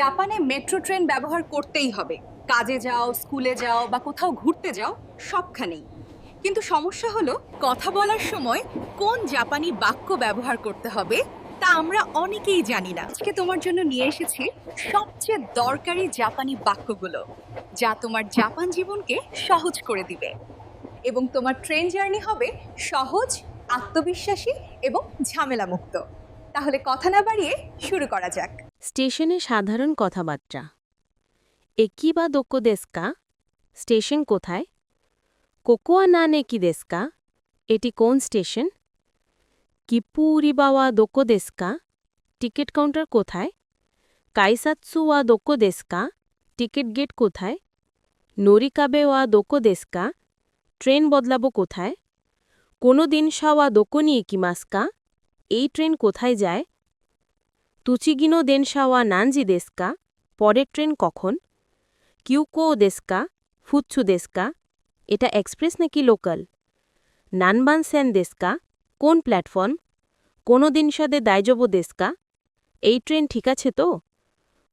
জাপানে metro train ব্যবহার করতেই হবে। কাজে যাও, স্কুলে যাও বা কোথাও ঘুরতে যাও, সবখানেই। কিন্তু সমস্যা হলো, কথা বলার সময় কোন জাপানি বাক্য ব্যবহার করতে হবে, তা আমরা অনেকেই জানি না। আজকে তোমার জন্য নিয়ে এসেছি সবচেয়ে দরকারি জাপানি বাক্যগুলো, যা তোমার জাপান জীবনকে সহজ করে দিবে। এবং তোমার ট্রেন জার্নি হবে সহজ, আত্মবিশ্বাসী এবং ঝামেলামুক্ত। তাহলে কথা না বাড়িয়ে শুরু করা যাক। স্টেশনে সাধারণ কথাবার্তা। একি বা দোকো দেস্কা স্টেশন কোথায়? কোকোয়া না নেকি দেস্কা এটি কোন স্টেশন? কিপুরি বাওয়া দোকো দেস্কা টিকিট কাউন্টার কোথায়? কাইসাৎসু ওয়া দোকো দেস্কা টিকিট গেট কোথায়? নরিকাবে ওয়া দোকো দেস্কা ট্রেন বদলাবো কোথায়? কোনো দিন সাওয়া দোকো নিয়ে কি মাস্কা? এই ট্রেন কোথায় যায়? তুচিগিনো দেনশাওয়া নানজি দেস্কা পরের ট্রেন কখন? কিউকো দেস্কা ফুচ্ছু দেস্কা এটা এক্সপ্রেস নাকি লোকাল? নানবান সেন দেস্কা কোন প্ল্যাটফর্ম? কোনো দিন সাদে দায়জব দেস্কা এই ট্রেন ঠিক আছে তো?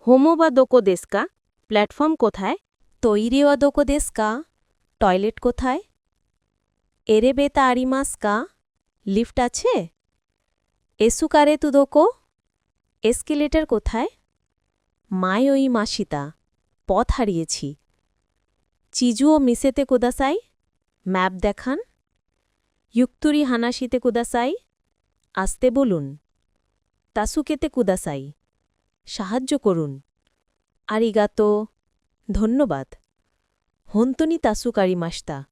হোমো বা দোকো দেস্কা প্ল্যাটফর্ম কোথায়? তৈরি ওয়া দোকো দেস্কা টয়লেট কোথায়? এরে বেতা আরিমাস্কা লিফট আছে? এসুকারে তু দোকো? এসকেলেটার কোথায়? মায় ওই মাসিতা, পথ হারিয়েছি। চিজু ও মিসেতে কুদাসাই? ম্যাপ দেখান। ইউক্তুরি হানাসিতে কুদাসাই? আসতে বলুন। তাসুকেতে কুদাসাই। সাহায্য করুন। আরিগাতো, ধন্যবাদ। হন্তনি তাসুকারি মাস্তা,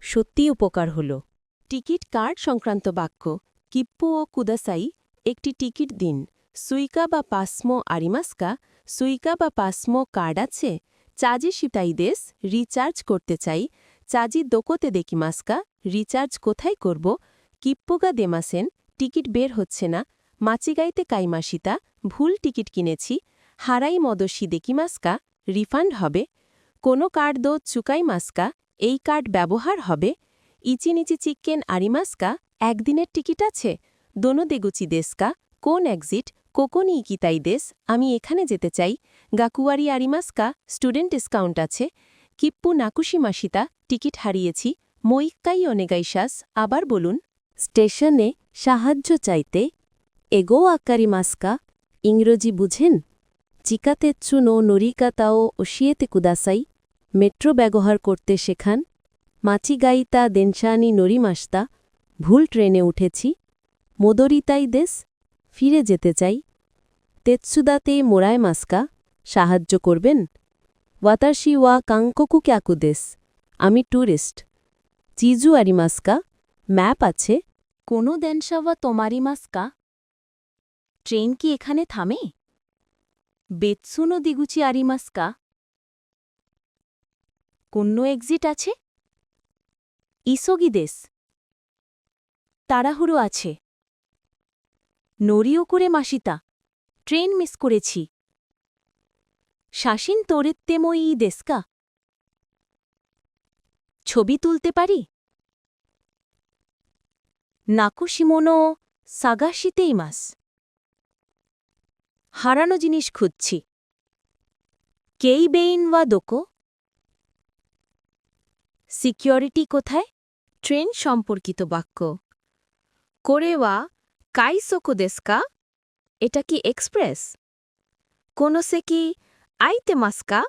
সত্যিই উপকার হল। টিকিট কার্ড সংক্রান্ত বাক্য, কিপ্পু ও কুদাসাই, একটি টিকিট দিন। সুইকা বা পাসমো আরিমাস্কা, সুইকা বা পাসমো কার্ড আছে, চাজি শিতাইদেস রিচার্জ করতে চাই, চাজি দোকোতে দেকিমাস্কা রিচার্জ কোথায় করব, কিপ্পোগা দেমাসেন, টিকিট বের হচ্ছে না, মাচিগাইতে কাইমাসিতা, ভুল টিকিট কিনেছি, হারাই মদসি দেকিমাস্কা রিফান্ড হবে, কোনো কার্ড দো চুকাই মাস্কা, এই কার্ড ব্যবহার হবে, ইচিনিচি চিকেন আরিমাস্কা, একদিনের টিকিট আছে, দোনো দেগুচি দেস্কা কোন এক্সিট কোকোনি ইকিতাই দেশ, আমি এখানে যেতে চাই। গাকুয়ারি আরিমাস্কা, স্টুডেন্ট ডিসকাউন্ট আছে। কিপ্পু নাকুশি মাসিতা টিকিট হারিয়েছি। মইক্কাই অনেগাইশাস, আবার বলুন। স্টেশনে সাহায্য চাইতে। এগো আকারি মাস্কা, ইংরেজি বুঝেন? চিকাতেচ্ছু নো নরিকাতাও ওশিয়েতে কুদাসাই। মেট্রো ব্যবহার করতে শেখান। মাচিগাইতা দেনশানি নরিমাস্তা, ভুল ট্রেনে উঠেছি। মোদরিতাই দেশ? ফিরে যেতে চাই। তেৎসুদাতে মোরায় মাস্কা সাহায্য করবেন। ওয়াতাশি ওয়া কাঙ্ককু ক্যাকুদেস আমি ট্যুরিস্ট চিজু আরিমাস্কা ম্যাপ আছে। কোনো দেনসাওয়া তোমারি মাস্কা? ট্রেন কি এখানে থামে? বেতসুনো দিগুচি আরিমাস্কা কোন এক্সিট আছে? ইসোগি দেশ তাড়াহুড়ো আছে। নরিও করে মাসিতা, ট্রেন মিস করেছি। শাসিন তোরেত্তেময়ী দেস্কা। ছবি তুলতে পারি? নাকুশিমোনো সাগাশিতেই মাস। হারানো জিনিস খুঁজছি। কেই বেইন ওয়া দোকো? সিকিউরিটি কোথায়? ট্রেন সম্পর্কিত বাক্য। করে কোরেওয়া কাইসোকো দেস্কা এটা কি এক্সপ্রেস? কোনো সে কি আইতে মাস্কা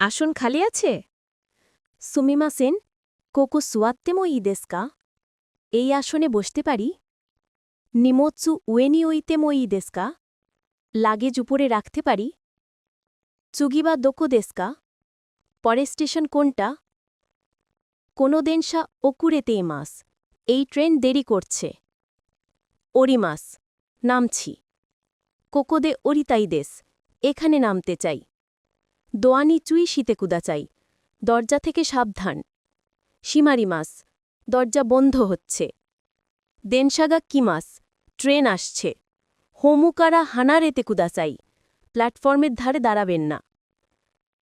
আসন খালি আছে? সুমিমা সেন কোকো সুয়াত্তেমো ই দেস্কা এই আসনে বসতে পারি? নিমোৎসু উয়েনি ওইতেমো ই দেস্কা লাগেজ উপরে রাখতে পারি? চুগিবা দোকো দেস্কা পরের স্টেশন কোনটা? কোনো দেনসা ওকুরেতে মাস। এই ট্রেন দেরি করছে। ওরিমাস, নামছি। কোকোদে ওরিতাইদেস এখানে নামতে চাই। দোয়ানি চুই শীতে কুদা চাই, দরজা থেকে সাবধান। সীমারিমাস দরজা বন্ধ হচ্ছে। দেনসাগা কিমাস ট্রেন আসছে। হোমুকারা হানারেতে কুদা চাই, প্ল্যাটফর্মের ধারে দাঁড়াবেন না।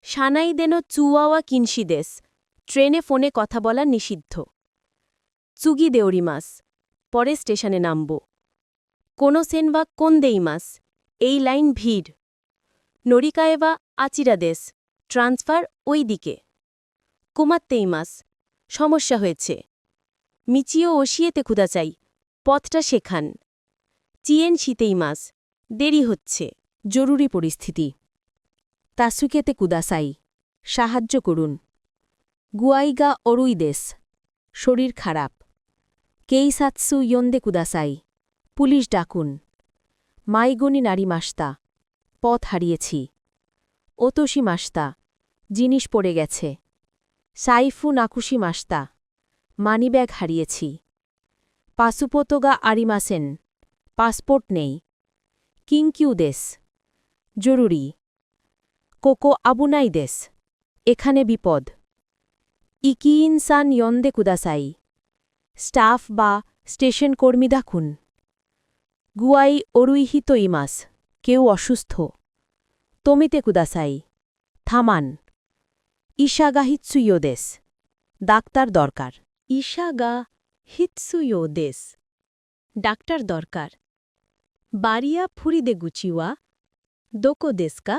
সানাই দেনো চুয়াওয়া কিনশিদেস ট্রেনে ফোনে কথা বলা নিষিদ্ধ। চুগি দেওরিমাস পরে স্টেশনে নামব। কোনো সেনবা কোন দেইমাস এই লাইন ভিড়। নরিকায়েবা আচিরা দেশ, ট্রান্সফার ওই দিকে। কুমাত্তেইমাস সমস্যা হয়েছে। মিচিও ওশিয়েতে খুদা চাই, পথটা শেখান চিয়েন শীতেইমাস দেরি হচ্ছে, জরুরি পরিস্থিতি। তাসুকেতে কুদাসাই সাহায্য করুন। গুয়াইগা অরুইদেশ শরীর খারাপ। কেইসাৎসু ইয়ন্দে কুদাসাই পুলিশ ডাকুন। মাইগনি নারী মাস্তা, পথ হারিয়েছি। ওতসি মাস্তা, জিনিস পড়ে গেছে। সাইফু নাকুশি মাস্তা, মানিব্যাগ হারিয়েছি। পাসুপোতোগা আরিমাসেন, পাসপোর্ট নেই। কিংকিউ দেশ, জরুরি। কোকো আবুনাই দেশ, এখানে বিপদ। ইকিইনসান ইয়ন্দে কুদাসাই। স্টাফ বা স্টেশন কর্মী দেখুন গুয়াই অরুইহিত ইমাস কেউ অসুস্থ। তমিতে কুদাসাই, থামান। ইশাগা হিৎসুয়োদেশ ডাক্তার দরকার। ইশাগা হিৎসুয়োদেশ ডাক্তার দরকার। বারিয়া ফুরিদে গুচিওয়া দোকো দেশকা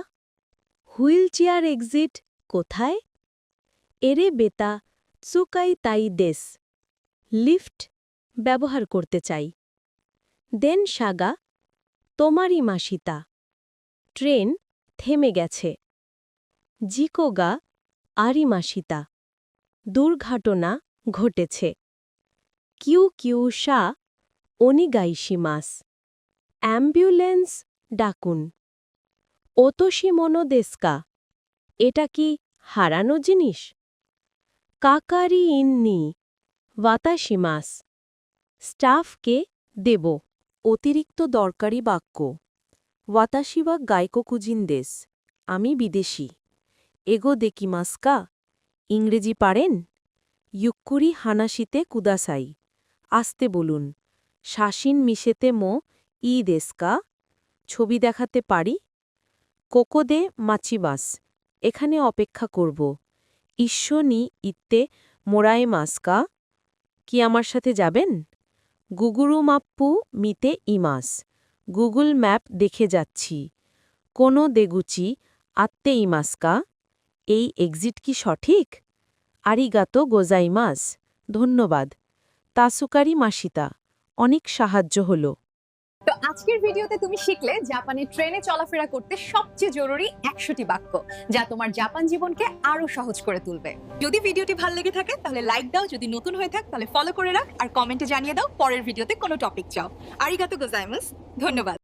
হুইল চেয়ার এক্সিট কোথায়? এরে বেতা চুকাই তাই দেশ লিফট ব্যবহার করতে চাই। দেন সাগা, তোমারই মাসিতা। ট্রেন থেমে গেছে। জিকোগা আরি মাসিতা। দুর্ঘটনা ঘটেছে। কিউ কিউ সা, অনিগাইশি মাস। অ্যাম্বুলেন্স ডাকুন। ওতোশি মনোদেস্কা এটা কি হারানো জিনিস? কাকারি ইন্নি ওয়াতাশিমাস স্টাফকে দেব। অতিরিক্ত দরকারি বাক্য। ওয়াতাশিবা গায়ককুজিন দেশ আমি বিদেশি। এগো দেকিমাস্কা ইংরেজি পারেন? ইউক্কুরি হানাশিতে কুদাসাই। আসতে বলুন, শাসিন মিশেতে মো ই দেশকা ছবি দেখাতে পারি? কোকোদে মাচিবাস, এখানে অপেক্ষা করব। ঈশ্বনি ইত্তে মোরায়ে মাস্কা কি আমার সাথে যাবেন? গুগুরু মাপ্পু মিতে ইমাস। গুগল ম্যাপ দেখে যাচ্ছি। কোনো দেগুচি আত্মে ইমাসকা? এই এক্সিট কি সঠিক? আরিগাতো গোজাইমাস। ধন্যবাদ। তাসুকারি মাসিতা, অনেক সাহায্য হলো। তো আজকের ভিডিওতে তুমি শিখলে জাপানে ট্রেনে চলাফেরা করতে সবচেয়ে জরুরি একশোটি বাক্য, যা তোমার জাপান জীবনকে আরও সহজ করে তুলবে। যদি ভিডিওটি ভালো লেগে থাকে, তাহলে লাইক দাও, যদি নতুন হয়ে থাক, তাহলে ফলো করে রাখ, আর কমেন্টে জানিয়ে দাও, পরের ভিডিওতে কোনো টপিক চাও। আরিগাতো গোজাইমাস, ধন্যবাদ।